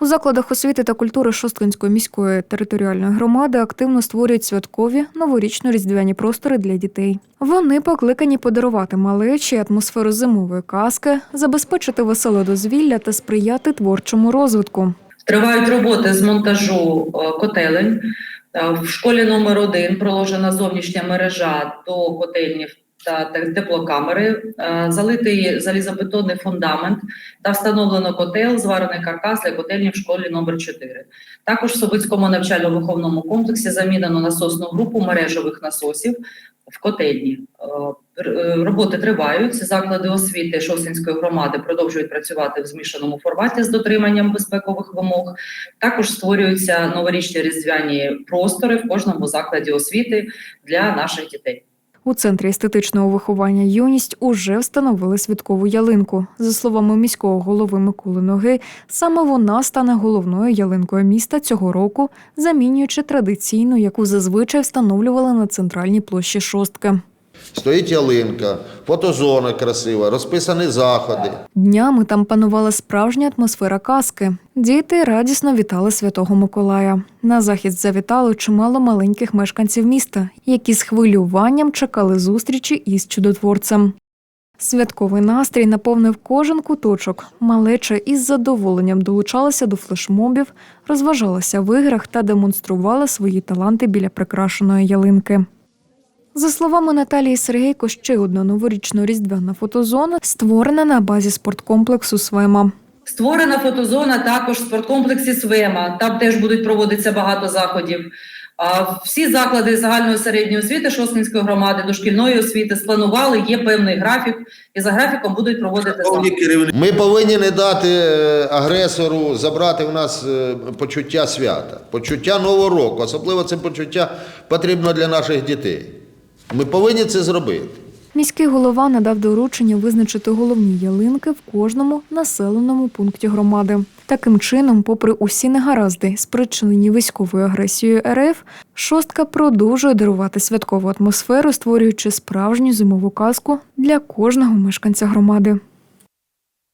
У закладах освіти та культури Шосткинської міської територіальної громади активно створюють святкові новорічно-різдвяні простори для дітей. Вони покликані подарувати малечі атмосферу зимової казки, забезпечити веселе дозвілля та сприяти творчому розвитку. Тривають роботи з монтажу е, котелень. Е, В школі номер один проложена зовнішня мережа до котельнів та те- теплокамери, Е, залитий залізобетонний фундамент та встановлено котел, зварений каркас для котельні в школі номер 4. Також в Собицькому навчально-виховному комплексі замінено насосну групу мережевих насосів в котельні. Е, е, Роботи тривають. Заклади освіти Шосинської громади продовжують працювати в змішаному форматі з дотриманням безпекових вимог. Також створюються новорічні різдвяні простори в кожному закладі освіти для наших дітей. У центрі естетичного виховання юність уже встановили святкову ялинку. За словами міського голови Миколи Ноги, саме вона стане головною ялинкою міста цього року, замінюючи традиційну, яку зазвичай встановлювали на центральній площі шостки. Стоїть ялинка, фотозона красива, розписані заходи. Днями там панувала справжня атмосфера казки. Діти радісно вітали святого Миколая. На захід завітало чимало маленьких мешканців міста, які з хвилюванням чекали зустрічі із чудотворцем. Святковий настрій наповнив кожен куточок. Малеча із задоволенням долучалася до флешмобів, розважалася в іграх та демонструвала свої таланти біля прикрашеної ялинки. За словами Наталії Сергейко, ще одна новорічно різдвяна фотозона створена на базі спорткомплексу Свема. Створена фотозона також в спорткомплексі Свема. Там теж будуть проводитися багато заходів. А Всі заклади загальної середньої освіти Шосткинської громади, дошкільної освіти спланували, є певний графік, і за графіком будуть проводити заходи. Ми повинні не дати е, агресору забрати у нас е, почуття свята, почуття нового року. Особливо це почуття потрібно для наших дітей. Ми повинні це зробити. Міський голова надав доручення визначити головні ялинки в кожному населеному пункті громади. Таким чином, попри усі негаразди, спричинені військовою агресією РФ, шостка продовжує дарувати святкову атмосферу, створюючи справжню зимову казку для кожного мешканця громади.